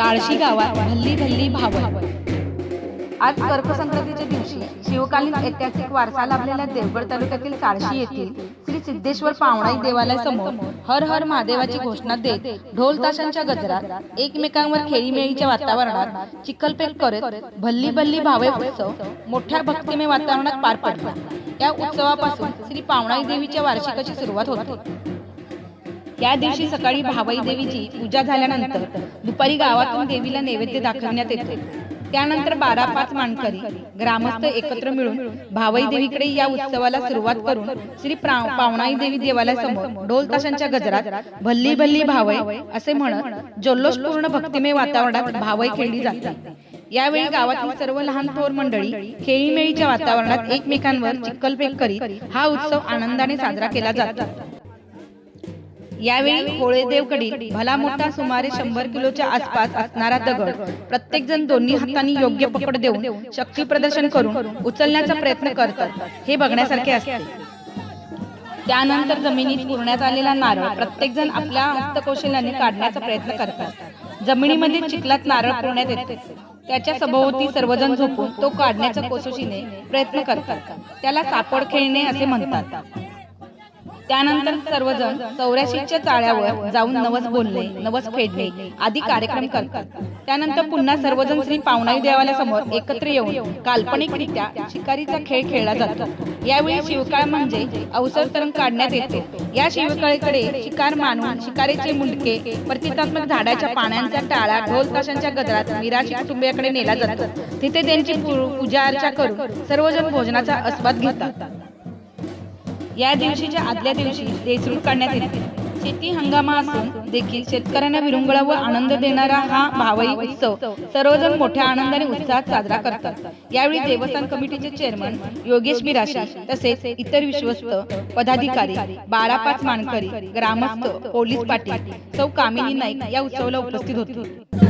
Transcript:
साळशी गावात भल्ली भल्ली भावं आज कर्कसंक्रांतीच्या दिवशी शिवकालीन ऐतिहासिक वारसा लाभलेल्या देवगड तालुक्यातील साळशी येथील श्री सिद्धेश्वर पावणाई देवालयासमोर हर हर महादेवाची घोषणा देत ढोल ताशांच्या गजरात एकमेकांवर खेळीमेळीच्या वातावरणात चिखलपेक करत भल्ली भल्ली भावे उत्सव मोठ्या भक्तिमय वातावरणात पार पडला. या उत्सवापासून श्री पावणाई देवीच्या वार्षिकाची सुरुवात होते. या दिवशी सकाळी भावाई देवीची पूजा झाल्यानंतर दुपारी गावातून देवीला नैवेद्य दाखवण्यात येते. त्यानंतर बारा पाच मानकरी ग्रामस्थ एकत्र मिळून भावाई देवीकडे या उत्सवाला सुरुवात करून श्री प्रा- पावणाई देवी देवालयासमोर ढोल ताशांच्या गजरात भल्ली भल्ली भावई असे म्हणत जल्लोषपूर्ण भक्तिमय वातावरणात भावई खेळली जाते. यावेळी गावातील सर्व लहान थोर मंडळी खेळीमेळीच्या वातावरणात एकमेकांवर चिक्कलपेक करीत हा उत्सव आनंदाने साजरा केला जातो. यावेळी होळेदेवकडील भला मोठा सुमारे शंभर किलोच्या आसपास असणारा दगड. प्रत्येक जण दोन्ही हातांनी योग्य पकड देऊन शक्ती प्रदर्शन करून उचलण्याचा प्रयत्न करतात. हे बघण्यासारखे असते त्यानंतर जमिनीत पुरण्यात आलेला नारळ प्रत्येक जण आपल्या हस्तकौशल्याने काढण्याचा प्रयत्न करतात. जमिनीमध्ये चिखलात नारळ पुरण्यात येते. त्याच्या सभोवती सर्वजण झोपून तो काढण्याच्या कोशिशीने प्रयत्न करतात. त्याला सापड खेळणे असे म्हणतात. त्यानंतर सर्वजण चौऱ्याशीच्या चाळ्यावर जाऊन नवस बोलणे नवस फेडणे आदी कार्यक्रम करतात. त्यानंतर पुन्हा सर्वजण श्री पावणाई देवालयासमोर एकत्र येऊन काल्पनिकरित्या शिकारीचा खेळ खेळला जातो. यावेळी शिवकाळ म्हणजे अवसर तरंग काढण्यात येते. या शिवकाळीकडे शिकार मानून शिकारीचे मुंडके प्रतिकात्मक झाडाच्या पाण्याच्या टाळा ढोल ताशांच्या गजरात मीराची कुटुंबियाकडे नेला जातो. तिथे त्यांची पूजा अर्चा करून सर्वजण भोजनाचा आस्वाद घेतात. या दिवशीच्या आदल्या दिवशी देसरूळ काढण्यात येते शेती हंगामा असून देखील शेतकऱ्यांना विरंगुळा व आनंद देणारा हा भावई उत्सव सर्वजण मोठ्या आनंदाने उत्साहात साजरा करतात. यावेळी देवस्थान कमिटीचे चेअरमन योगेश मिराशी तसेच इतर विश्वस्त पदाधिकारी बारा पाच मानकरी ग्रामस्थ पोलीस पाटील सौ कामिनी नाईक या उत्सवाला उपस्थित होते.